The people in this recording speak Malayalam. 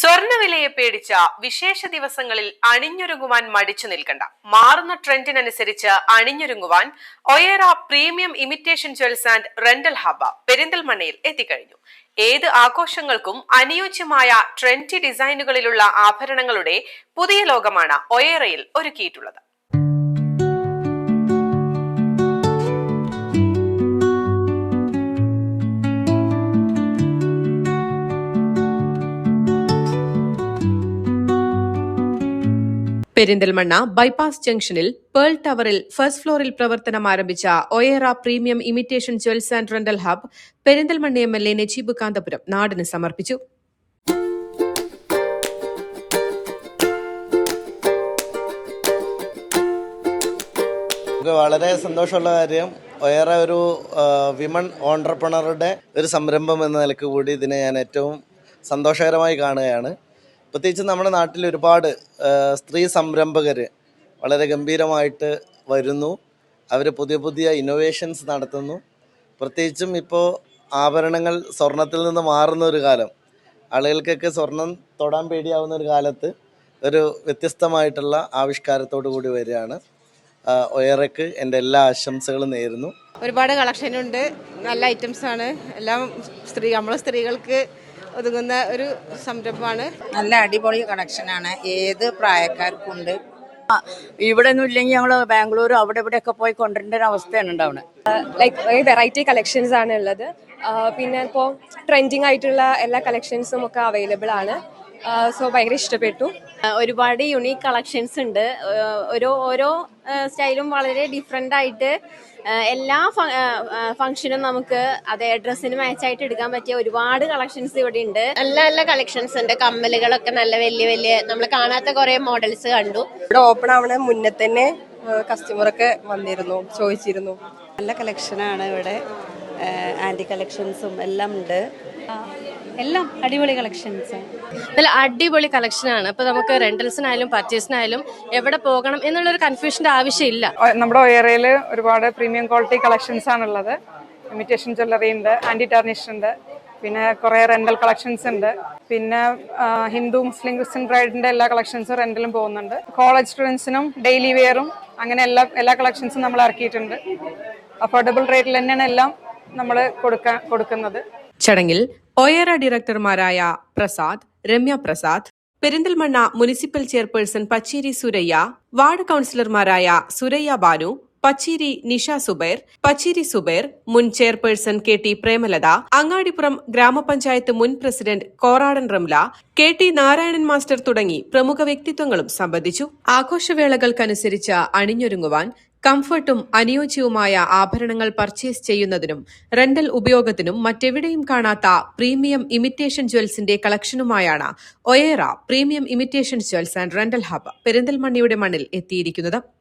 സ്വർണവിലയെ പേടിച്ച വിശേഷ ദിവസങ്ങളിൽ അണിഞ്ഞൊരുങ്ങുവാൻ മടിച്ചു നിൽക്കണ്ട. മാറുന്ന ട്രെൻഡിനനുസരിച്ച് അണിഞ്ഞൊരുങ്ങുവാൻ Oyera premium imitation jewels and rental hub പെരിന്തൽമണ്ണയിൽ എത്തിക്കഴിഞ്ഞു. ഏത് ആഘോഷങ്ങൾക്കും അനുയോജ്യമായ ട്രെൻഡി ഡിസൈനുകളിലുള്ള ആഭരണങ്ങളുടെ പുതിയ ലോകമാണ് ഒയേറയിൽ ഒരുക്കിയിട്ടുള്ളത്. പെരിന്തൽമണ്ണ ബൈപ്പാസ് ജംഗ്ഷനിൽ പേൾ ടവറിൽ ഫസ്റ്റ് ഫ്ലോറിൽ പ്രവർത്തനം ആരംഭിച്ച Oyera premium imitation jewels and rental hub Perinthalmanna M L A Najeeb Kanthapuram നാടിന് സമർപ്പിച്ചു. വളരെ സന്തോഷമുള്ള കാര്യം. വേറെ ഒരു വിമൺ ഓണ്ടർപ്രണറുടെ ഒരു സംരംഭം എന്ന നിലയ്ക്ക് കൂടി ഇതിനെ ഞാൻ ഏറ്റവും സന്തോഷകരമായി കാണുകയാണ്. പ്രത്യേകിച്ച് നമ്മുടെ നാട്ടിൽ ഒരുപാട് സ്ത്രീ സംരംഭകർ വളരെ ഗംഭീരമായിട്ട് വരുന്നു. അവർ പുതിയ പുതിയ ഇന്നോവേഷൻസ് നടത്തുന്നു. പ്രത്യേകിച്ചും ഇപ്പോൾ ആഭരണങ്ങൾ സ്വർണത്തിൽ നിന്ന് മാറുന്ന ഒരു കാലം. ആളുകൾക്കൊക്കെ സ്വർണം തൊടാൻ പേടിയാവുന്ന ഒരു കാലത്ത് ഒരു വ്യത്യസ്തമായിട്ടുള്ള ആവിഷ്കാരത്തോടു കൂടി വരികയാണ്. ഒയറയ്ക്ക് എന്റെ എല്ലാ ആശംസകളും നേരുന്നു. ഒരുപാട് കളക്ഷൻ ഉണ്ട് നല്ല ഐറ്റംസ് ആണ്. എല്ലാം സ്ത്രീ നമ്മളെ സ്ത്രീകൾക്ക് ഒതുങ്ങുന്ന ഒരു സംരംഭമാണ്. നല്ല അടിപൊളി കണക്ഷനാണ് ഏത് പ്രായക്കാർക്കുണ്ട്? ഇവിടെ ഒന്നും ഇല്ലെങ്കിൽ ഞങ്ങൾ ബാംഗ്ലൂർ അവിടെ ഇവിടെ ഒക്കെ പോയി കൊണ്ടുവരേണ്ട ഒരു അവസ്ഥയാണ് ഉണ്ടാവുന്നത്. ലൈക്ക് വെറൈറ്റി കളക്ഷൻസ് ആണ് ഉള്ളത്. പിന്നെ ഇപ്പോൾ ട്രെൻഡിങ് ആയിട്ടുള്ള എല്ലാ കളക്ഷൻസും ഒക്കെ അവൈലബിൾ ആണ്. സോ ഭയങ്കര ഇഷ്ടപ്പെട്ടു. ഒരുപാട് യുണീക്ക് കളക്ഷൻസ് ഉണ്ട്. ഓരോ ഓരോ സ്റ്റൈലും വളരെ ഡിഫറെന്റ് ആയിട്ട് എല്ലാ ഫംഗ്ഷനും നമുക്ക് അതേ ഡ്രസ്സിന് മാച്ച് ആയിട്ട് എടുക്കാൻ പറ്റിയ ഒരുപാട് കളക്ഷൻസ് ഇവിടെ ഉണ്ട്. നല്ല നല്ല കളക്ഷൻസ് ഉണ്ട്. കമ്മലുകളൊക്കെ നല്ല വലിയ വലിയ നമ്മൾ കാണാത്ത കുറെ മോഡൽസ് കണ്ടു. ഇവിടെ ഓപ്പൺ ആവണ മുന്നേ തന്നെ കസ്റ്റമർ ഒക്കെ വന്നിരുന്നു ചോദിച്ചിരുന്നു. നല്ല കളക്ഷനാണ് ഇവിടെ. ആന്റി കളക്ഷൻസും എല്ലാം ഉണ്ട്. എല്ലാം അടിപൊളി കളക്ഷൻസ് നല്ല അടിപൊളി കളക്ഷനാണ് ഇപ്പൊ നമുക്ക് റെന്റൽസിനായാലും പർച്ചേസിനായാലും എവിടെ പോകണം എന്നുള്ളൊരു കൺഫ്യൂഷന്റെ ആവശ്യമില്ല. നമ്മുടെ ഏരിയയിൽ ഒരുപാട് പ്രീമിയം ക്വാളിറ്റി കളക്ഷൻസ് ആണുള്ളത്. ഇമിറ്റേഷൻ ജ്വല്ലറി ഉണ്ട് ആന്റി ടർണിഷ് ഉണ്ട് പിന്നെ കുറേ റെന്റൽ കളക്ഷൻസ് ഉണ്ട്. പിന്നെ ഹിന്ദു മുസ്ലിം ക്രിസ്ത്യൻ ബ്രൈഡിന്റെ എല്ലാ കളക്ഷൻസും റെന്റലും പോകുന്നുണ്ട്. കോളേജ് സ്റ്റുഡൻസിനും ഡെയിലി വെയറും അങ്ങനെ എല്ലാ എല്ലാ കളക്ഷൻസും നമ്മൾ ഇറക്കിയിട്ടുണ്ട്. അഫോർഡബിൾ റേറ്റിൽ തന്നെയാണ് എല്ലാം നമ്മൾ കൊടുക്കാൻ കൊടുക്കുന്നത്. ചടങ്ങിൽ Oyera ഡയറക്ടർമാരായ Prasad Ramya Prasad Perinthalmanna municipal chairperson Pacheri Suraiya ward കൌൺസിലർമാരായ Suraiya Banu Pacheri Nisha Subair Pacheri Zubair മുൻ chairperson K T Premalatha Angadippuram ഗ്രാമപഞ്ചായത്ത് മുൻ president Koradan Ramla K T Narayanan master തുടങ്ങി പ്രമുഖ വ്യക്തിത്വങ്ങളും സംബന്ധിച്ചു. ആഘോഷവേളകൾക്കനുസരിച്ച് അണിഞ്ഞൊരുങ്ങുവാൻ കംഫർട്ടും അനുയോജ്യവുമായ ആഭരണങ്ങൾ പർച്ചേസ് ചെയ്യുന്നതിനും റെന്റൽ ഉപയോഗത്തിനും മറ്റെവിടെയും കാണാത്ത പ്രീമിയം ഇമിറ്റേഷൻ ജ്വൽസിന്റെ കളക്ഷനുമായാണ് Oyera premium imitation jewels and rental hub. പെരിന്തൽമണ്ണയുടെ മണ്ണിൽ എത്തിയിരിക്കുന്നത്.